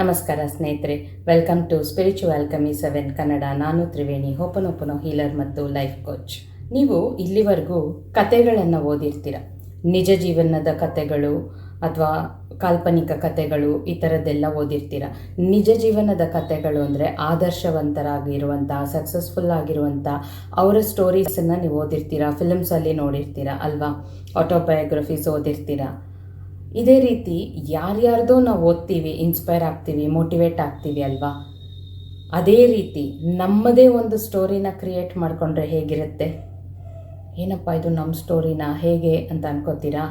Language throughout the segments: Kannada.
ನಮಸ್ಕಾರ ಸ್ನೇಹಿತರೆ ವೆಲ್ಕಮ್ ಟು ಸ್ಪಿರಿಚುವಲ್ ಕಮಿ ಸೆವೆನ್ ಕನ್ನಡ ನಾನು ತ್ರಿವೇಣಿ, ಹೋಪನೋಪನೋ ಹೀಲರ್ ಮತ್ತು ಲೈಫ್ ಕೋಚ್ ನೀವು ಇಲ್ಲಿವರೆಗೂ ಕತೆಗಳನ್ನು ಓದಿರ್ತೀರ? ನಿಜ ಜೀವನದ ಕತೆಗಳು ಅಥವಾ ಕಾಲ್ಪನಿಕ ಕತೆಗಳು ಈ ಥರದ್ದೆಲ್ಲ ಓದಿರ್ತೀರ? ನಿಜ ಜೀವನದ ಕತೆಗಳು ಅಂದರೆ ಆದರ್ಶವಂತರಾಗಿರುವಂಥ ಸಕ್ಸಸ್ಫುಲ್ ಆಗಿರುವಂಥ ಅವರ ಸ್ಟೋರೀಸನ್ನು ನೀವು ಓದಿರ್ತೀರ? ಫಿಲಮ್ಸಲ್ಲಿ ನೋಡಿರ್ತೀರ? ಅಲ್ವಾ? ಆಟೋಬಯೋಗ್ರಫೀಸ್ ಓದಿರ್ತೀರ? ಇದೇ ರೀತಿ ಯಾರ್ಯಾರ್ದೋ ನಾವು ಓದ್ತೀವಿ ಇನ್ಸ್ಪೈರ್ ಆಗ್ತೀವಿ ಮೋಟಿವೇಟ್ ಆಗ್ತೀವಿ ಅಲ್ವಾ? ಅದೇ ರೀತಿ ನಮ್ಮದೇ ಒಂದು ಸ್ಟೋರಿನ ಕ್ರಿಯೇಟ್ ಮಾಡಿಕೊಂಡ್ರೆ ಹೇಗಿರುತ್ತೆ? ಏನಪ್ಪ ಇದು ನಮ್ಮ ಸ್ಟೋರಿನ ಹೇಗೆ ಅಂತ ಅನ್ಕೋತೀರಾ?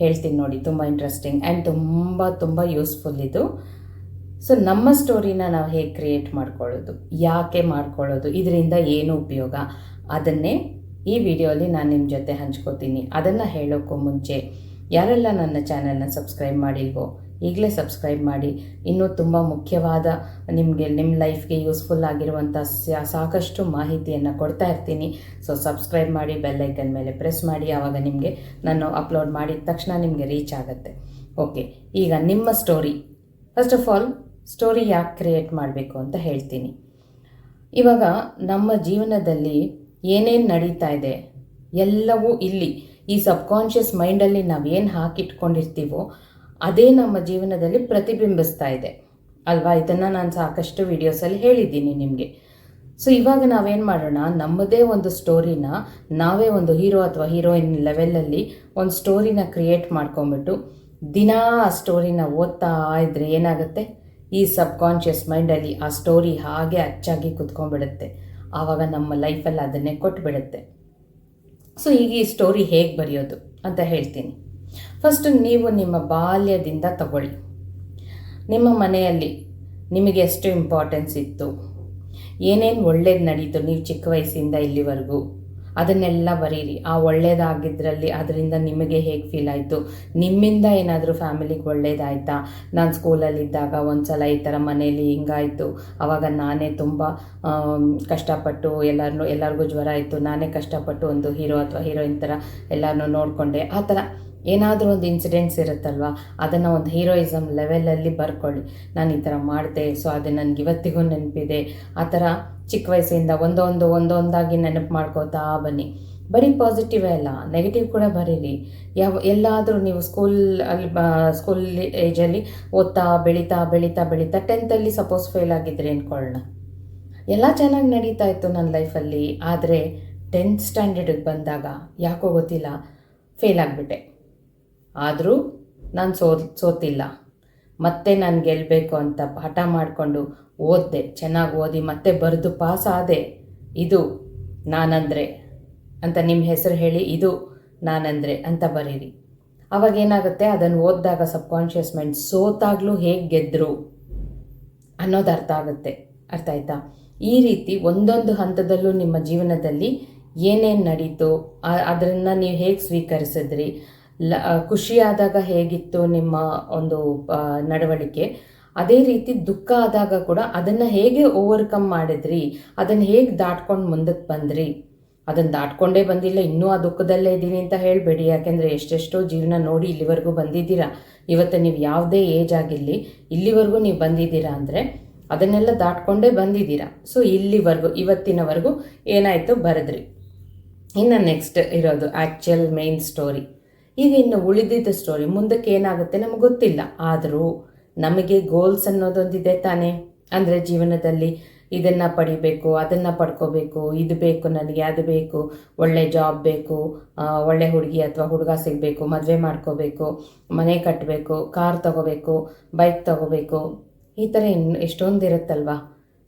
ಹೇಳ್ತೀನಿ ನೋಡಿ, ತುಂಬ ಇಂಟ್ರೆಸ್ಟಿಂಗ್ ಆ್ಯಂಡ್ ತುಂಬ ತುಂಬ ಯೂಸ್ಫುಲ್ ಇದು. ಸೊ ನಮ್ಮ ಸ್ಟೋರಿನ ನಾವು ಹೇಗೆ ಕ್ರಿಯೇಟ್ ಮಾಡ್ಕೊಳ್ಳೋದು? ಯಾಕೆ ಮಾಡ್ಕೊಳ್ಳೋದು? ಇದರಿಂದ ಏನು ಉಪಯೋಗ? ಅದನ್ನೇ ಈ ವಿಡಿಯೋಲಿ ನಾನು ನಿಮ್ಮ ಜೊತೆ ಹಂಚ್ಕೋತೀನಿ. ಅದನ್ನು ಹೇಳೋಕ್ಕೂ ಮುಂಚೆ ಯಾರೆಲ್ಲ ನನ್ನ ಚಾನಲ್ನ ಸಬ್ಸ್ಕ್ರೈಬ್ ಮಾಡಿಲ್ವೋ ಈಗಲೇ ಸಬ್ಸ್ಕ್ರೈಬ್ ಮಾಡಿ. ಇನ್ನೂ ತುಂಬ ಮುಖ್ಯವಾದ ನಿಮಗೆ ನಿಮ್ಮ ಲೈಫ್ಗೆ ಯೂಸ್ಫುಲ್ ಆಗಿರುವಂಥ ಸಾಕಷ್ಟು ಮಾಹಿತಿಯನ್ನು ಕೊಡ್ತಾ ಇರ್ತೀನಿ. ಸೊ ಸಬ್ಸ್ಕ್ರೈಬ್ ಮಾಡಿ ಬೆಲ್ಲೈಕನ್ ಮೇಲೆ ಪ್ರೆಸ್ ಮಾಡಿ. ಆವಾಗ ನಿಮಗೆ ನಾನು ಅಪ್ಲೋಡ್ ಮಾಡಿದ ತಕ್ಷಣ ನಿಮಗೆ ರೀಚ್ ಆಗುತ್ತೆ. ಓಕೆ, ಈಗ ನಿಮ್ಮ story. First of all story ಯಾಕೆ ಕ್ರಿಯೇಟ್ ಮಾಡಬೇಕು ಅಂತ ಹೇಳ್ತೀನಿ. ಇವಾಗ ನಮ್ಮ ಜೀವನದಲ್ಲಿ ಏನೇನು ನಡೀತಾ ಇದೆ, ಎಲ್ಲವೂ ಇಲ್ಲಿ. ಈ ಸಬ್ಕಾನ್ಷಿಯಸ್ ಮೈಂಡಲ್ಲಿ ನಾವು ಏನು ಹಾಕಿಟ್ಕೊಂಡಿರ್ತೀವೋ ಅದೇ ನಮ್ಮ ಜೀವನದಲ್ಲಿ ಪ್ರತಿಬಿಂಬಿಸ್ತಾ ಇದೆ. ಅಲ್ವಾ? ಇದನ್ನು ನಾನು ಸಾಕಷ್ಟು ವಿಡಿಯೋಸಲ್ಲಿ ಹೇಳಿದ್ದೀನಿ ನಿಮಗೆ. ಸೊ ಇವಾಗ ನಾವೇನು ಮಾಡೋಣ? ನಮ್ಮದೇ ಒಂದು ಸ್ಟೋರಿನ ನಾವೇ ಒಂದು ಹೀರೋ ಅಥವಾ ಹೀರೋಯಿನ್ ಲೆವೆಲಲ್ಲಿ ಒಂದು ಸ್ಟೋರಿನ ಕ್ರಿಯೇಟ್ ಮಾಡ್ಕೊಂಬಿಟ್ಟು ದಿನಾ ಆ ಸ್ಟೋರಿನ ಓದ್ತಾ ಇದ್ರೆ ಏನಾಗುತ್ತೆ? ಈ ಸಬ್ಕಾನ್ಷಿಯಸ್ ಮೈಂಡಲ್ಲಿ ಆ ಸ್ಟೋರಿ ಹಾಗೆ ಅಚ್ಚಾಗಿ ಕುತ್ಕೊಂಡ್ಬಿಡುತ್ತೆ. ಆವಾಗ ನಮ್ಮ ಲೈಫಲ್ಲಿ ಅದನ್ನೇ ಕೊಟ್ಬಿಡುತ್ತೆ. ಸೊ ಈಗ ಈ ಸ್ಟೋರಿ ಹೇಗೆ ಬರೆಯೋದು ಅಂತ ಹೇಳ್ತೀನಿ. ಫಸ್ಟ್ ನೀವು ನಿಮ್ಮ ಬಾಲ್ಯದಿಂದ ತಗೊಳ್ಳಿ. ನಿಮ್ಮ ಮನೆಯಲ್ಲಿ ನಿಮಗೆ ಎಷ್ಟು ಇಂಪಾರ್ಟೆನ್ಸ್ ಇತ್ತು? ಏನೇನು ಒಳ್ಳೇದು ನಡೀತು ನೀವು ಚಿಕ್ಕ ವಯಸ್ಸಿಂದ ಇಲ್ಲಿವರೆಗೂ? ಅದನ್ನೆಲ್ಲ ಬರೀರಿ. ಆ ಒಳ್ಳೇದಾಗಿದ್ರಲ್ಲಿ ಅದರಿಂದ ನಿಮಗೆ ಹೇಗೆ ಫೀಲ್ ಆಯಿತು? ನಿಮ್ಮಿಂದ ಏನಾದರೂ ಫ್ಯಾಮಿಲಿಗೆ ಒಳ್ಳೇದಾಯ್ತಾ? ನಾನು ಸ್ಕೂಲಲ್ಲಿದ್ದಾಗ ಒಂದು ಸಲ ಈ ಥರ ಮನೇಲಿ ಹಿಂಗಾಯಿತು. ಆವಾಗ ನಾನೇ ತುಂಬ ಕಷ್ಟಪಟ್ಟು ಎಲ್ಲರನ್ನೂ ಎಲ್ಲರಿಗೂ ಜ್ವರ ಇತ್ತು ನಾನೇ ಕಷ್ಟಪಟ್ಟು ಒಂದು ಹೀರೋ ಅಥವಾ ಹೀರೋಯಿನ್ ಥರ ಎಲ್ಲರನ್ನೂ ನೋಡಿಕೊಂಡೆ. ಆ ಥರ ಏನಾದರೂ ಒಂದು ಇನ್ಸಿಡೆಂಟ್ಸ್ ಇರುತ್ತಲ್ವ? ಅದನ್ನು ಒಂದು ಹೀರೋಯಿಸಮ್ ಲೆವೆಲಲ್ಲಿ ಬರ್ಕೊಳ್ಳಿ. ನಾನು ಈ ಥರ ಮಾಡಿದೆ ಸೊ ಅದು ನನಗೆ ಇವತ್ತಿಗೂ ನೆನಪಿದೆ. ಆ ಥರ ಚಿಕ್ಕ ವಯಸ್ಸಿಂದ ಒಂದೊಂದು ಒಂದೊಂದಾಗಿ ನೆನಪು ಮಾಡ್ಕೋತಾ ಬನ್ನಿ. ಬರೀ ಪಾಸಿಟಿವೇ ಅಲ್ಲ ನೆಗೆಟಿವ್ ಕೂಡ ಬರೀರಿ. ಯಾವ, ಎಲ್ಲಾದರೂ ನೀವು ಸ್ಕೂಲ್ ಅಲ್ಲಿ ಸ್ಕೂಲ್ ಏಜಲ್ಲಿ ಓದ್ತಾ, ಬೆಳೀತಾ ಬೆಳೀತಾ ಬೆಳೀತಾ ಟೆಂತಲ್ಲಿ ಸಪೋಸ್ ಫೇಲ್ ಆಗಿದ್ರಿ ಅಂದ್ಕೊಳ್ಳೋಣ ಎಲ್ಲ ಚೆನ್ನಾಗಿ ನಡೀತಾ ಇತ್ತು ನನ್ನ ಲೈಫಲ್ಲಿ ಆದರೆ ಟೆಂತ್ ಸ್ಟ್ಯಾಂಡರ್ಡಿಗೆ ಬಂದಾಗ ಯಾಕೋ ಗೊತ್ತಿಲ್ಲ ಫೇಲ್ ಆಗಿಬಿಟ್ಟೆ. ಆದರೂ ನಾನು ಸೋ ಸೋತಿಲ್ಲ. ಮತ್ತೆ ನಾನು ಗೆಲ್ಲಬೇಕು ಅಂತ ಪಾಠ ಮಾಡಿಕೊಂಡು ಓದಿದೆ. ಚೆನ್ನಾಗಿ ಓದಿ ಮತ್ತೆ ಬರೆದು ಪಾಸ್ ಆದೆ. ಇದು ನಾನಂದರೆ ಅಂತ ನಿಮ್ಮ ಹೆಸರು ಹೇಳಿ ಇದು ನಾನಂದರೆ ಅಂತ ಬರೀರಿ. ಅವಾಗ ಏನಾಗುತ್ತೆ? ಅದನ್ನು ಓದಿದಾಗ ಸಬ್ಕಾನ್ಷಿಯಸ್ ಮೈಂಡ್ ಸೋತಾಗ್ಲೂ ಹೇಗೆ ಗೆದ್ದರು ಅನ್ನೋದು ಅರ್ಥ ಆಗುತ್ತೆ. ಅರ್ಥ ಆಯ್ತಾ? ಈ ರೀತಿ ಒಂದೊಂದು ಹಂತದಲ್ಲೂ ನಿಮ್ಮ ಜೀವನದಲ್ಲಿ ಏನೇನು ನಡೀತು? ಅದನ್ನು ನೀವು ಹೇಗೆ ಸ್ವೀಕರಿಸಿದ್ರಿ? ಲ ಖುಷಿಯಾದಾಗ ಹೇಗಿತ್ತು ನಿಮ್ಮ ಒಂದು ನಡವಳಿಕೆ? ಅದೇ ರೀತಿ ದುಃಖ ಆದಾಗ ಕೂಡ ಅದನ್ನು ಹೇಗೆ ಓವರ್ಕಮ್ ಮಾಡಿದ್ರಿ? ಅದನ್ನು ಹೇಗೆ ದಾಟ್ಕೊಂಡು ಮುಂದಕ್ಕೆ ಬಂದ್ರಿ? ಅದನ್ನು ದಾಟ್ಕೊಂಡೇ ಬಂದಿಲ್ಲ, ಇನ್ನೂ ಆ ದುಃಖದಲ್ಲೇ ಇದ್ದೀನಿ ಅಂತ ಹೇಳಬೇಡಿ. ಯಾಕೆಂದರೆ ಎಷ್ಟೆಷ್ಟೋ ಜೀವನ ನೋಡಿ ಇಲ್ಲಿವರೆಗೂ ಬಂದಿದ್ದೀರಾ? ಇವತ್ತು ನೀವು ಯಾವುದೇ ಏಜ್ ಆಗಿರಲಿ, ಇಲ್ಲಿವರೆಗೂ ನೀವು ಬಂದಿದ್ದೀರಾ ಅಂದರೆ ಅದನ್ನೆಲ್ಲ ದಾಟ್ಕೊಂಡೇ ಬಂದಿದ್ದೀರಾ? ಸೊ ಇಲ್ಲಿವರೆಗೂ, ಇವತ್ತಿನವರೆಗೂ ಏನಾಯಿತು? ಬರೆದ್ರಿ. ಇನ್ನು ನೆಕ್ಸ್ಟ್ ಇರೋದು ಆ್ಯಕ್ಚುಯಲ್ ಮೇನ್ ಸ್ಟೋರಿ ಈಗ ಇನ್ನು ಉಳಿದಿದ್ದ ಸ್ಟೋರಿ ಮುಂದಕ್ಕೆ ಏನಾಗುತ್ತೆ ನಮಗೆ ಗೊತ್ತಿಲ್ಲ. ಆದರೂ ನಮಗೆ ಗೋಲ್ಸ್ ಅನ್ನೋದೊಂದಿದೆ ತಾನೇ. ಅಂದರೆ ಜೀವನದಲ್ಲಿ ಇದನ್ನು ಪಡಿಬೇಕು, ಅದನ್ನು ಪಡ್ಕೋಬೇಕು, ಇದು ಬೇಕು ನನಗೆ, ಅದು ಬೇಕು, ಒಳ್ಳೆ ಜಾಬ್ ಬೇಕು ಒಳ್ಳೆ ಹುಡುಗಿ ಅಥವಾ ಹುಡುಗ ಸಿಗಬೇಕು, ಮದುವೆ ಮಾಡ್ಕೋಬೇಕು, ಮನೆ ಕಟ್ಟಬೇಕು ಕಾರ್ ತಗೋಬೇಕು ಬೈಕ್ ತಗೋಬೇಕು. ಈ ಥರ ಇನ್ನು ಎಷ್ಟೊಂದು ಇರುತ್ತಲ್ವಾ?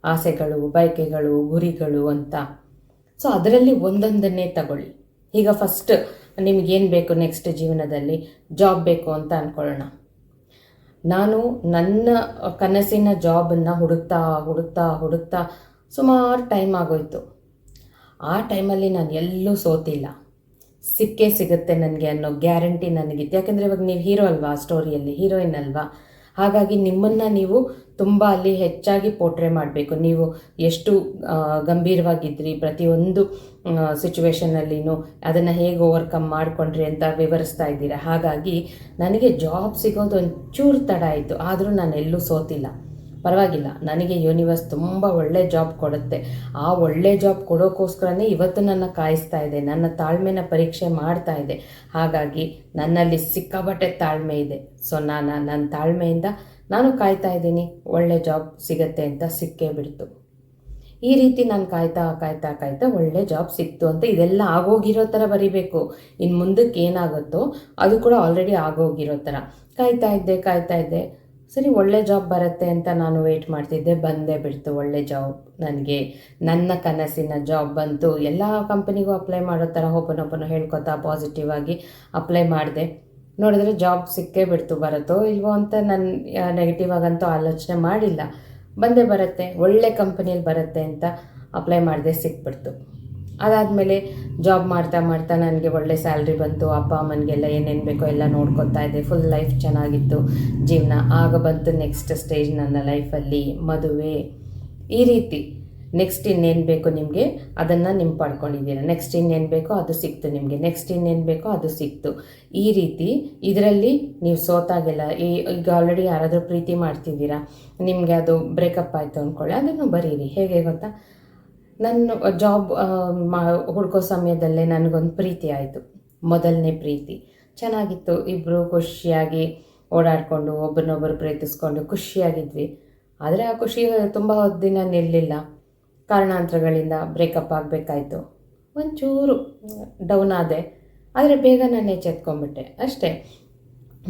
ಆಸೆಗಳು, ಬಯಕೆಗಳು, ಗುರಿಗಳು ಅಂತ. ಸೊ ಅದರಲ್ಲಿ ಒಂದೊಂದನ್ನೇ ತಗೊಳ್ಳಿ. ಈಗ ಫಸ್ಟ್ ನಿಮಗೇನು ಬೇಕು ನೆಕ್ಸ್ಟ್ ಜೀವನದಲ್ಲಿ? ಜಾಬ್ ಬೇಕು ಅಂತ ಅಂದ್ಕೊಳ್ಳೋಣ ನಾನು ನನ್ನ ಕನಸಿನ ಜಾಬನ್ನು ಹುಡುಕ್ತಾ ಹುಡುಕ್ತಾ ಹುಡುಕ್ತಾ ಸುಮಾರು ಟೈಮ್ ಆಗೋಯ್ತು. ಆ ಟೈಮಲ್ಲಿ ನಾನು ಎಲ್ಲೂ ಸೋತಿಲ್ಲ. ಸಿಕ್ಕೇ ಸಿಗುತ್ತೆ ನನಗೆ ಅನ್ನೋ ಗ್ಯಾರಂಟಿ ನನಗಿತ್ತು. ಯಾಕೆಂದರೆ ಇವಾಗ ನೀವು ಹೀರೋ ಅಲ್ವಾ? ಸ್ಟೋರಿಯಲ್ಲಿ ಹೀರೋಯಿನ್ ಅಲ್ವಾ? ಹಾಗಾಗಿ ನಿಮ್ಮನ್ನು ನೀವು ತುಂಬ ಅಲ್ಲಿ ಹೆಚ್ಚಾಗಿ ಪೋಟ್ರೆ ಮಾಡಬೇಕು. ನೀವು ಎಷ್ಟು ಗಂಭೀರವಾಗಿದ್ರಿ, ಪ್ರತಿಯೊಂದು ಸಿಚುವೇಷನಲ್ಲಿನೂ ಅದನ್ನು ಹೇಗೆ ಓವರ್ಕಮ್ ಮಾಡಿಕೊಂಡ್ರಿ ಅಂತ ವಿವರಿಸ್ತಾ ಇದ್ದೀರಾ. ಹಾಗಾಗಿ ನನಗೆ ಜಾಬ್ ಸಿಗೋದು ಒಂಚೂರು ತಡ ಆಯಿತು. ಆದರೂ ನಾನು ಎಲ್ಲೂ ಸೋತಿಲ್ಲ. ಪರವಾಗಿಲ್ಲ. ನನಗೆ ಯೂನಿವರ್ಸ್ ತುಂಬ ಒಳ್ಳೆ ಜಾಬ್ ಕೊಡುತ್ತೆ. ಆ ಒಳ್ಳೆ ಜಾಬ್ ಕೊಡೋಕ್ಕೋಸ್ಕರನೇ ಇವತ್ತು ನನ್ನ ಕಾಯಿಸ್ತಾ ಇದೆ. ನನ್ನ ತಾಳ್ಮೆನ ಪರೀಕ್ಷೆ ಮಾಡ್ತಾ ಇದೆ. ಹಾಗಾಗಿ ನನ್ನಲ್ಲಿ ಸಿಕ್ಕಾಬಟ್ಟೆ ತಾಳ್ಮೆ ಇದೆ. ಸೊ ನಾನು ನನ್ನ ತಾಳ್ಮೆಯಿಂದ ನಾನು ಕಾಯ್ತಾ ಇದ್ದೀನಿ. ಒಳ್ಳೆ ಜಾಬ್ ಸಿಗತ್ತೆ ಅಂತ ಸಿಕ್ಕೇ ಬಿಡ್ತು. ಈ ರೀತಿ ನಾನು ಕಾಯ್ತಾ ಕಾಯ್ತಾ ಕಾಯ್ತಾ ಒಳ್ಳೆ ಜಾಬ್ ಸಿಕ್ತು ಅಂತ ಇದೆಲ್ಲ ಆಗೋಗಿರೋ ಥರ ಬರಿಬೇಕು. ಇನ್ನು ಮುಂದಕ್ಕೆ ಏನಾಗುತ್ತೋ ಅದು ಕೂಡ ಆಲ್ರೆಡಿ ಆಗೋಗಿರೋ ಥರ ಕಾಯ್ತಾ ಇದ್ದೆ ಕಾಯ್ತಾ ಇದ್ದೆ. ಸರಿ, ಒಳ್ಳೆ ಜಾಬ್ ಬರುತ್ತೆ ಅಂತ ನಾನು ವೆಯ್ಟ್ ಮಾಡ್ತಿದ್ದೆ, ಬಂದೇ ಬಿಡ್ತು, ಒಳ್ಳೆ ಜಾಬ್ ನನಗೆ ನನ್ನ ಕನಸಿನ ಜಾಬ್ ಬಂತು. ಎಲ್ಲ ಕಂಪನಿಗೂ ಅಪ್ಲೈ ಮಾಡೋ ಥರ ಓಪನ್ ಹೇಳ್ಕೊತಾ ಪಾಸಿಟಿವ್ ಆಗಿ ಅಪ್ಲೈ ಮಾಡಿದೆ. ನೋಡಿದ್ರೆ ಜಾಬ್ ಸಿಕ್ಕೇ ಬಿಡ್ತು, ಬರುತ್ತೋ ಇಲ್ವೋ ಅಂತ ನನ್ನ ನೆಗೆಟಿವ್ ಆಗಂತೂ ಆಲೋಚನೆ ಮಾಡಿಲ್ಲ. ಬಂದೇ ಬರುತ್ತೆ, ಒಳ್ಳೆ ಕಂಪನಿಯಲ್ಲಿ ಬರುತ್ತೆ ಅಂತ ಅಪ್ಲೈ ಮಾಡಿದೆ, ಸಿಕ್ಬಿಡ್ತು. ಅದಾದಮೇಲೆ ಜಾಬ್ ಮಾಡ್ತಾ ಮಾಡ್ತಾ ನನಗೆ ಒಳ್ಳೆ ಸ್ಯಾಲ್ರಿ ಬಂತು. ಅಪ್ಪ ಅಮ್ಮನಿಗೆಲ್ಲ ಏನೇನು ಬೇಕೋ ಎಲ್ಲ ನೋಡ್ಕೊತಾ ಇದ್ದೆ. ಫುಲ್ ಲೈಫ್ ಚೆನ್ನಾಗಿತ್ತು ಜೀವನ. ಆಗ ಬಂತು ನೆಕ್ಸ್ಟ್ ಸ್ಟೇಜ್ ನನ್ನ ಲೈಫಲ್ಲಿ ಮದುವೆ. ಈ ರೀತಿ ನೆಕ್ಸ್ಟ್ ಇನ್ನೇನು ಬೇಕು ನಿಮಗೆ ಅದನ್ನು ನಿಮ್ಮ ಪಡ್ಕೊಂಡಿದ್ದೀರ. ನೆಕ್ಸ್ಟ್ ಇನ್ನೇನು ಬೇಕೋ ಅದು ಸಿಕ್ತು ನಿಮಗೆ. ನೆಕ್ಸ್ಟ್ ಇನ್ನೇನು ಬೇಕೋ ಅದು ಸಿಕ್ತು. ಈ ರೀತಿ ಇದರಲ್ಲಿ ನೀವು ಸೋತಾಗೆಲ್ಲ, ಈ ಈಗ ಆಲ್ರೆಡಿ ಯಾರಾದರೂ ಪ್ರೀತಿ ಮಾಡ್ತಿದ್ದೀರಾ? ನಿಮಗೆ ಅದು ಬ್ರೇಕಪ್ ಆಯಿತು ಅಂದ್ಕೊಳ್ಳಿ ಅದನ್ನು ಬರೀರಿ. ಹೇಗೆ ಗೊತ್ತಾ? ನನ್ನ ಜಾಬ್ ಮಾ, ಹುಡ್ಕೋ ಸಮಯದಲ್ಲೇ ನನಗೊಂದು ಪ್ರೀತಿ ಆಯಿತು. ಮೊದಲನೇ ಪ್ರೀತಿ. ಚೆನ್ನಾಗಿತ್ತು. ಇಬ್ಬರು ಖುಷಿಯಾಗಿ ಓಡಾಡಿಕೊಂಡು ಒಬ್ಬರನ್ನೊಬ್ಬರು ಪ್ರೀತಿಸ್ಕೊಂಡು ಖುಷಿಯಾಗಿದ್ವಿ. ಆದರೆ ಆ ಖುಷಿ ತುಂಬ ದಿನ ನಿಲ್ಲಲಿಲ್ಲ ಕಾರಣಾಂತರಗಳಿಂದ ಬ್ರೇಕಪ್ ಆಗಬೇಕಾಯ್ತು. ಒಂಚೂರು ಡೌನ್ ಆದೆ. ಆದರೆ ಬೇಗ ನಾನು ಎಚ್ಚೆತ್ಕೊಂಡ್ಬಿಟ್ಟೆ. ಅಷ್ಟೇ.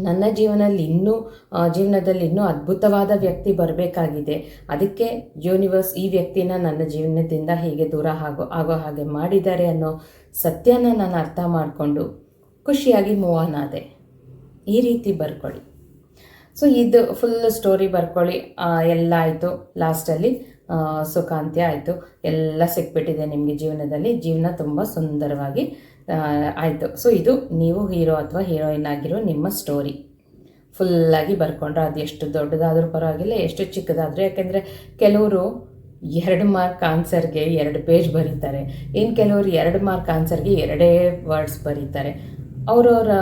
ನನ್ನ ಜೀವನದಲ್ಲಿ ಇನ್ನೂ ಜೀವನದಲ್ಲಿ ಇನ್ನೂ ಅದ್ಭುತವಾದ ವ್ಯಕ್ತಿ ಬರಬೇಕಾಗಿದೆ. ಅದಕ್ಕೆ ಯೂನಿವರ್ಸ್ ಈ ವ್ಯಕ್ತಿನ ನನ್ನ ಜೀವನದಿಂದ ಹೀಗೆ ದೂರ ಆಗೋ ಆಗೋ ಹಾಗೆ ಮಾಡಿದ್ದಾರೆ ಅನ್ನೋ ಸತ್ಯನ ನಾನು ಅರ್ಥ ಮಾಡಿಕೊಂಡು ಖುಷಿಯಾಗಿ ಮೂವ್ ಆನ್ ಆದೆ. ಈ ರೀತಿ ಬರ್ಕೊಳ್ಳಿ. ಸೊ ಇದು ಫುಲ್ ಸ್ಟೋರಿ ಬರ್ಕೊಳ್ಳಿ. ಎಲ್ಲ ಆಯಿತು. ಲಾಸ್ಟಲ್ಲಿ ಸುಖಾಂತ್ಯ ಆಯಿತು. ಎಲ್ಲ ಸಿಕ್ಬಿಟ್ಟಿದೆ ನಿಮಗೆ ಜೀವನದಲ್ಲಿ. ಜೀವನ ತುಂಬ ಸುಂದರವಾಗಿ ಆಯಿತು. ಸೊ ಇದು ನೀವು ಹೀರೋ ಅಥವಾ ಹೀರೋಯಿನ್ ಆಗಿರೋ ನಿಮ್ಮ ಸ್ಟೋರಿ ಫುಲ್ಲಾಗಿ ಬರ್ಕೊಂಡ್ರೆ ಅದು ಎಷ್ಟು ದೊಡ್ಡದಾದರೂ ಪರವಾಗಿಲ್ಲ, ಎಷ್ಟು ಚಿಕ್ಕದಾದರೂ. ಯಾಕೆಂದರೆ ಕೆಲವರು ಎರಡು ಮಾರ್ಕ್ ಆನ್ಸರ್ಗೆ ಎರಡು ಪೇಜ್ ಬರೀತಾರೆ. ಇನ್ನು ಕೆಲವರು ಎರಡು ಮಾರ್ಕ್ ಆನ್ಸರ್ಗೆ ಎರಡೇ ವರ್ಡ್ಸ್ ಬರೀತಾರೆ. ಅವರವರ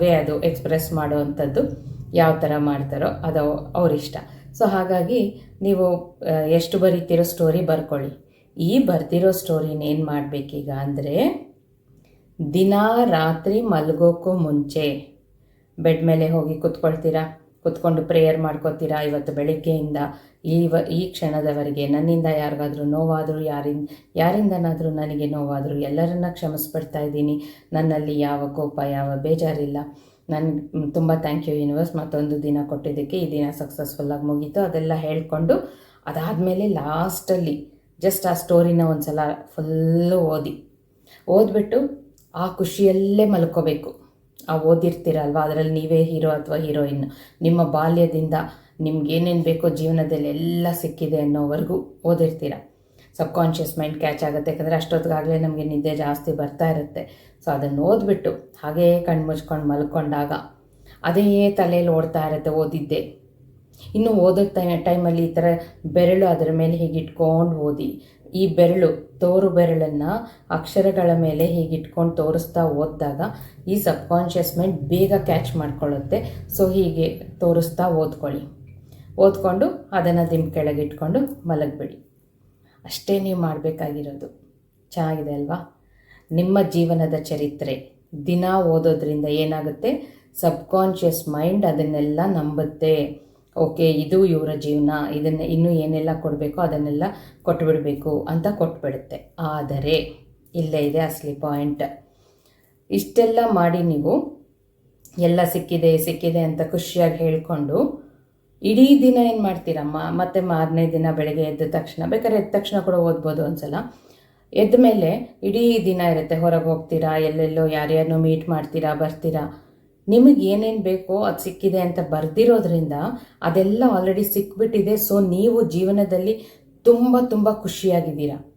ವೇ ಅದು ಎಕ್ಸ್ಪ್ರೆಸ್ ಮಾಡುವಂಥದ್ದು ಯಾವ ಥರ ಮಾಡ್ತಾರೋ ಅದು ಅವರಿಷ್ಟ. ಸೊ ಹಾಗಾಗಿ ನೀವು ಎಷ್ಟು ಬರೀತಿರೋ ಸ್ಟೋರಿ ಬರ್ಕೊಳ್ಳಿ. ಈ ಬರ್ತಿರೋ ಸ್ಟೋರಿನ ಏನು ಮಾಡಬೇಕೀಗ ಅಂದರೆ ದಿನ ರಾತ್ರಿ ಮಲಗೋಕ್ಕೂ ಮುಂಚೆ. ಬೆಡ್ ಮೇಲೆ ಹೋಗಿ ಕುತ್ಕೊಳ್ತೀರಾ? ಕುತ್ಕೊಂಡು ಪ್ರೇಯರ್ ಮಾಡ್ಕೋತೀರಾ? ಇವತ್ತು ಬೆಳಿಗ್ಗೆಯಿಂದ ವ, ಈ ಕ್ಷಣದವರೆಗೆ ನನ್ನಿಂದ ಯಾರಿಗಾದರೂ ನೋವಾದರೂ ಯಾರಿನ್, ಯಾರಿಂದನಾದರೂ ನನಗೆ ನೋವಾದರೂ ಎಲ್ಲರನ್ನ ಕ್ಷಮಿಸ್ಬಿಡ್ತಾ ಇದ್ದೀನಿ. ನನ್ನಲ್ಲಿ ಯಾವ ಕೋಪ, ಯಾವ ಬೇಜಾರಿಲ್ಲ. ನನ್ನ ತುಂಬ ಥ್ಯಾಂಕ್ ಯು ಯೂನಿವರ್ಸ್ ಮತ್ತೊಂದು ದಿನ ಕೊಟ್ಟಿದ್ದಕ್ಕೆ ಈ ದಿನ ಸಕ್ಸಸ್ಫುಲ್ಲಾಗಿ ಮುಗೀತು. ಅದೆಲ್ಲ ಹೇಳಿಕೊಂಡು ಅದಾದಮೇಲೆ ಲಾಸ್ಟಲ್ಲಿ ಜಸ್ಟ್ ಆ ಸ್ಟೋರಿನ ಒಂದು ಸಲ ಫುಲ್ಲು ಓದಿ. ಓದ್ಬಿಟ್ಟು ಆ ಖುಷಿಯಲ್ಲೇ ಮಲ್ಕೋಬೇಕು. ಆ ಓದಿರ್ತೀರಲ್ವ? ಅದರಲ್ಲಿ ನೀವೇ ಹೀರೋ ಅಥವಾ ಹೀರೋಯಿನ್. ನಿಮ್ಮ ಬಾಲ್ಯದಿಂದ ನಿಮ್ಗೇನೇನು ಬೇಕೋ ಜೀವನದಲ್ಲಿ ಎಲ್ಲ ಸಿಕ್ಕಿದೆ ಅನ್ನೋವರೆಗೂ ಓದಿರ್ತೀರ. ಸಬ್ಕಾನ್ಷಿಯಸ್ ಮೈಂಡ್ ಕ್ಯಾಚ್ ಆಗುತ್ತೆ. ಯಾಕಂದರೆ ಅಷ್ಟೊತ್ತಿಗಾಗಲೇ ನಮಗೆ ನಿದ್ದೆ ಜಾಸ್ತಿ ಬರ್ತಾ ಇರುತ್ತೆ. ಸೊ ಅದನ್ನು ಓದ್ಬಿಟ್ಟು ಹಾಗೇ ಕಣ್ಣು ಮುಚ್ಕೊಂಡು ಮಲ್ಕೊಂಡಾಗ ಅದೇ ತಲೆಯಲ್ಲಿ ಓಡ್ತಾ ಇರುತ್ತೆ ಓದಿದ್ದೆ. ಇನ್ನು ಓದೋ ಟೈಮಲ್ಲಿ ಈ ಥರ ಬೆರಳು ಅದರ ಮೇಲೆ ಹೀಗೆ ಇಟ್ಕೊಂಡು ಓದಿ. ಈ ಬೆರಳು, ತೋರು ಬೆರಳನ್ನು ಅಕ್ಷರಗಳ ಮೇಲೆ ಹೀಗೆ ಇಟ್ಕೊಂಡು ತೋರಿಸ್ತಾ ಓದಿದಾಗ ಈ ಸಬ್ಕಾನ್ಷಿಯಸ್ ಮೈಂಡ್ ಬೇಗ ಕ್ಯಾಚ್ ಮಾಡ್ಕೊಳ್ಳುತ್ತೆ. ಸೊ ಹೀಗೆ ತೋರಿಸ್ತಾ ಓದ್ಕೊಳ್ಳಿ. ಓದ್ಕೊಂಡು ಅದನ್ನು ನಿಮ್ಮ ಕೆಳಗೆ ಇಟ್ಕೊಂಡು ಮಲಗಿಬಿಡಿ. ಅಷ್ಟೇ ನೀವು ಮಾಡಬೇಕಾಗಿರೋದು. ಚೆನ್ನಾಗಿದೆ ಅಲ್ವಾ? ನಿಮ್ಮ ಜೀವನದ ಚರಿತ್ರೆ. ದಿನ ಓದೋದ್ರಿಂದ ಏನಾಗುತ್ತೆ? ಸಬ್ಕಾನ್ಷಿಯಸ್ ಮೈಂಡ್ ಅದನ್ನೆಲ್ಲ ನಂಬುತ್ತೆ. ಓಕೆ, ಇದು ಇವರ ಜೀವನ, ಇದನ್ನು ಇನ್ನೂ ಏನೆಲ್ಲ ಕೊಡಬೇಕೋ ಅದನ್ನೆಲ್ಲ ಕೊಟ್ಬಿಡಬೇಕು ಅಂತ ಕೊಟ್ಬಿಡುತ್ತೆ. ಆದರೆ, ಇಲ್ಲೇ ಇದೆ ಅಸಲಿ ಪಾಯಿಂಟ್. ಇಷ್ಟೆಲ್ಲ ಮಾಡಿ ನೀವು, ಎಲ್ಲ ಸಿಕ್ಕಿದೆ ಸಿಕ್ಕಿದೆ ಅಂತ ಖುಷಿಯಾಗಿ ಹೇಳಿಕೊಂಡು, ಇಡೀ ದಿನ ಏನು ಮಾಡ್ತೀರಮ್ಮ? ಮತ್ತೆ ಮಾರನೇ ದಿನ ಬೆಳಗ್ಗೆ ಎದ್ದ ತಕ್ಷಣ, ಬೇಕಾದ್ರೆ ಎದ್ದ ತಕ್ಷಣ ಕೂಡ ಓದ್ಬೋದು ಒಂದ್ಸಲ. ಎದ್ದ ಮೇಲೆ ಇಡೀ ದಿನ ಇರುತ್ತೆ, ಹೊರಗೆ ಹೋಗ್ತೀರಾ, ಎಲ್ಲೆಲ್ಲೋ ಯಾರ್ಯಾರನ್ನೋ ಮೀಟ್ ಮಾಡ್ತೀರಾ, ಬರ್ತೀರಾ. ನಿಮಗೆ ಏನೇನು ಬೇಕೋ ಅದು ಸಿಕ್ಕಿದೆ ಅಂತ ಬರ್ದಿರೋದ್ರಿಂದ ಅದೆಲ್ಲ ಆಲ್ರೆಡಿ ಸಿಕ್ಬಿಟ್ಟಿದೆ. ಸೊ ನೀವು ಜೀವನದಲ್ಲಿ ತುಂಬ ತುಂಬ ಖುಷಿಯಾಗಿದ್ದೀರಾ.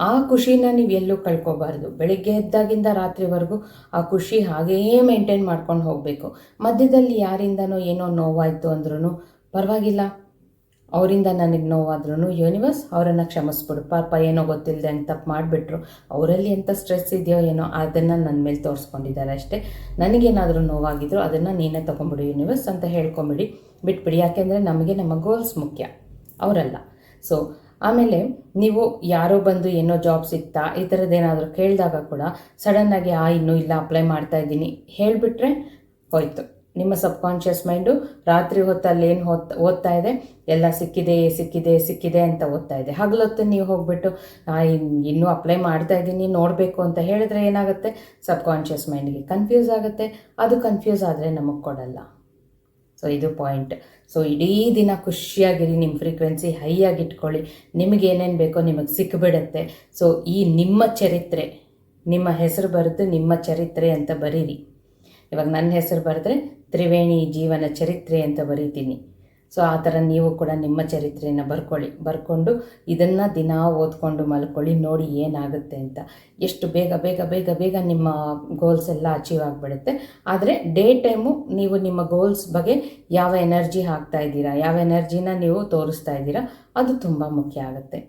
ಆ ಖುಷಿನ ನೀವು ಎಲ್ಲೂ ಕಳ್ಕೊಬಾರ್ದು. ಬೆಳಿಗ್ಗೆ ಎದ್ದಾಗಿಂದ ರಾತ್ರಿವರೆಗೂ ಆ ಖುಷಿ ಹಾಗೇ ಮೇಂಟೈನ್ ಮಾಡ್ಕೊಂಡು ಹೋಗಬೇಕು. ಮಧ್ಯದಲ್ಲಿ ಯಾರಿಂದನೋ ಏನೋ ನೋವಾಯಿತು ಅಂದ್ರೂ ಪರವಾಗಿಲ್ಲ. ಅವರಿಂದ ನನಗೆ ನೋವಾದ್ರೂ ಯೂನಿವರ್ಸ್ ಅವರನ್ನು ಕ್ಷಮಿಸ್ಬಿಡು. ಪಾಪ ಏನೋ ಗೊತ್ತಿಲ್ಲದೆ ಅಂತ ತಪ್ಪು ಮಾಡಿಬಿಟ್ರು. ಅವರಲ್ಲಿ ಎಂಥ ಸ್ಟ್ರೆಸ್ ಇದೆಯೋ ಏನೋ ಅದನ್ನು ನನ್ನ ಮೇಲೆ ತೋರಿಸ್ಕೊಂಡಿದ್ದಾರೆ ಅಷ್ಟೇ. ನನಗೇನಾದರೂ ನೋವಾಗಿದ್ರು ಅದನ್ನು ನೀನೇ ತೊಗೊಂಬಿಡು ಯೂನಿವರ್ಸ್ ಅಂತ ಹೇಳ್ಕೊಂಬಿಡಿ. ಬಿಟ್ಬಿಡಿ. ಯಾಕೆಂದರೆ ನಮಗೆ ನಮ್ಮ ಗೋಲ್ಸ್ ಮುಖ್ಯ. ಅವರಲ್ಲ. ಸೊ ಆಮೇಲೆ ನೀವು ಯಾರೋ ಬಂದು ಏನೋ ಜಾಬ್ ಸಿಗ್ತಾ, ಈ ಥರದ್ದೇನಾದರೂ ಕೇಳಿದಾಗ ಕೂಡ ಸಡನ್ನಾಗಿ ಆ, ಇನ್ನೂ ಇಲ್ಲ ಅಪ್ಲೈ ಮಾಡ್ತಾ ಇದ್ದೀನಿ. ಹೇಳಿಬಿಟ್ರೆ ಹೋಯ್ತು. ನಿಮ್ಮ ಸಬ್ಕಾನ್ಷಿಯಸ್ ಮೈಂಡು ರಾತ್ರಿ ಹೊತ್ತಲ್ಲಿ ಏನು ಓದ್ ಓದ್ತಾ ಇದೆ? ಎಲ್ಲ ಸಿಕ್ಕಿದೆ ಸಿಕ್ಕಿದೆ ಸಿಕ್ಕಿದೆ ಅಂತ ಓದ್ತಾ ಇದೆ. ಹಗಲೊತ್ತು ನೀವು ಹೋಗ್ಬಿಟ್ಟು ಇನ್ನೂ ಅಪ್ಲೈ ಮಾಡ್ತಾ ಇದ್ದೀನಿ, ನೋಡಬೇಕು ಅಂತ ಹೇಳಿದ್ರೆ ಏನಾಗುತ್ತೆ? ಸಬ್ಕಾನ್ಷಿಯಸ್ ಮೈಂಡ್ಗೆ ಕನ್ಫ್ಯೂಸ್ ಆಗುತ್ತೆ. ಅದು ಕನ್ಫ್ಯೂಸ್ ಆದರೆ ನಮಗೆ ಕೊಡಲ್ಲ. ಸೊ ಇದು ಪಾಯಿಂಟ್. ಸೊ ಇಡೀ ದಿನ ಖುಷಿಯಾಗಿರಿ ನಿಮ್ಮ ಫ್ರೀಕ್ವೆನ್ಸಿ ಹೈ ಆಗಿಟ್ಕೊಳ್ಳಿ ನಿಮಗೆ ಏನೇನು ಬೇಕೋ ನಿಮಗೆ ಸಿಕ್ಕಿಬಿಡುತ್ತೆ ಸೊ ಈ ನಿಮ್ಮ ಚರಿತ್ರೆ, ನಿಮ್ಮ ಹೆಸರು ಬರೆದು ನಿಮ್ಮ ಚರಿತ್ರೆ ಅಂತ ಬರೀರಿ. ಇವಾಗ ನನ್ನ ಹೆಸರು ಬರೆದ್ರೆ ತ್ರಿವೇಣಿ ಜೀವನ ಚರಿತ್ರೆ ಅಂತ ಬರೀತೀನಿ. ಸೊ ಆ ಥರ ನೀವು ಕೂಡ ನಿಮ್ಮ ಚರಿತ್ರೆಯನ್ನು ಬರ್ಕೊಳ್ಳಿ. ಬರ್ಕೊಂಡು ಇದನ್ನು ದಿನ ಓದ್ಕೊಂಡು ಮಲ್ಕೊಳ್ಳಿ, ನೋಡಿ ಏನಾಗುತ್ತೆ ಅಂತ. ಎಷ್ಟು ಬೇಗ ಬೇಗ ಬೇಗ ಬೇಗ ನಿಮ್ಮ ಗೋಲ್ಸ್ ಎಲ್ಲ ಅಚೀವ್ ಆಗಿಬಿಡುತ್ತೆ. ಆದರೆ ಡೇ ಟೈಮು ನೀವು ನಿಮ್ಮ ಗೋಲ್ಸ್ ಬಗ್ಗೆ ಯಾವ ಎನರ್ಜಿ ಹಾಕ್ತಾ ಇದ್ದೀರಾ, ಯಾವ ಎನರ್ಜಿನ ನೀವು ತೋರಿಸ್ತಾ ಇದ್ದೀರಾ, ಅದು ತುಂಬ ಮುಖ್ಯ ಆಗುತ್ತೆ.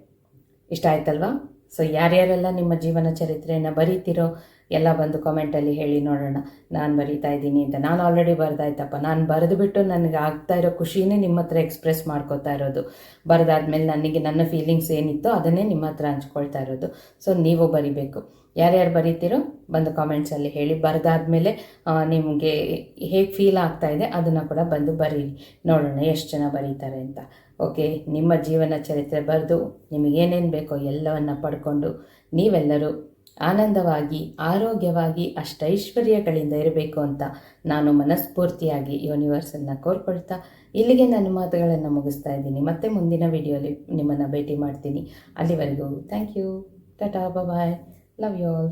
ಇಷ್ಟ ಆಯ್ತಲ್ವಾ? ಸೊ ಯಾರ್ಯಾರೆಲ್ಲ ನಿಮ್ಮ ಜೀವನ ಚರಿತ್ರೆಯನ್ನು ಬರೀತಿರೋ ಎಲ್ಲ ಬಂದು ಕಾಮೆಂಟಲ್ಲಿ ಹೇಳಿ ನೋಡೋಣ. ನಾನು ಬರೀತಾ ಇದ್ದೀನಿ ಅಂತ. ನಾನು ಆಲ್ರೆಡಿ ಬರೆದಾಯ್ತಪ್ಪ. ನಾನು ಬರೆದುಬಿಟ್ಟು ನನಗೆ ಆಗ್ತಾ ಇರೋ ಖುಷಿನೇ ನಿಮ್ಮ ಹತ್ರ ಎಕ್ಸ್ಪ್ರೆಸ್ ಮಾಡ್ಕೋತಾ ಇರೋದು. ಬರೆದಾದ್ಮೇಲೆ ನನಗೆ ನನ್ನ ಫೀಲಿಂಗ್ಸ್ ಏನಿತ್ತೋ ಅದನ್ನೇ ನಿಮ್ಮ ಹತ್ರ ಹಂಚ್ಕೊಳ್ತಾ ಇರೋದು. ಸೊ ನೀವು ಬರಿಬೇಕು. ಯಾರ್ಯಾರು ಬರೀತಿರೋ ಬಂದು ಕಾಮೆಂಟ್ಸಲ್ಲಿ ಹೇಳಿ. ಬರೆದಾದ್ಮೇಲೆ ನಿಮಗೆ ಹೇಗೆ ಫೀಲ್ ಆಗ್ತಾ ಇದೆ ಅದನ್ನು ಕೂಡ ಬಂದು ಬರೀರಿ. ನೋಡೋಣ ಎಷ್ಟು ಜನ ಬರೀತಾರೆ ಅಂತ. ಓಕೆ ನಿಮ್ಮ ಜೀವನ ಚರಿತ್ರೆ ಬರೆದು ನಿಮಗೇನೇನು ಬೇಕೋ ಎಲ್ಲವನ್ನು ಪಡ್ಕೊಂಡು ನೀವೆಲ್ಲರೂ ಆನಂದವಾಗಿ, ಆರೋಗ್ಯವಾಗಿ ಅಷ್ಟೈಶ್ವರ್ಯಗಳಿಂದ ಇರಬೇಕು ಅಂತ ನಾನು ಮನಸ್ಫೂರ್ತಿಯಾಗಿ ಯೂನಿವರ್ಸನ್ನು ಕೋರ್ಕೊಳ್ತಾ ಇಲ್ಲಿಗೆ ನನ್ನ ಮಾತುಗಳನ್ನು ಮುಗಿಸ್ತಾ ಇದ್ದೀನಿ. ಮತ್ತೆ ಮುಂದಿನ ವಿಡಿಯೋಲಿ ನಿಮ್ಮನ್ನು ಭೇಟಿ ಮಾಡ್ತೀನಿ. ಅಲ್ಲಿವರೆಗೂ ಥ್ಯಾಂಕ್ ಯು ಟಾಟಾ ಬಾಯ್ ಲವ್ ಯು ಆಲ್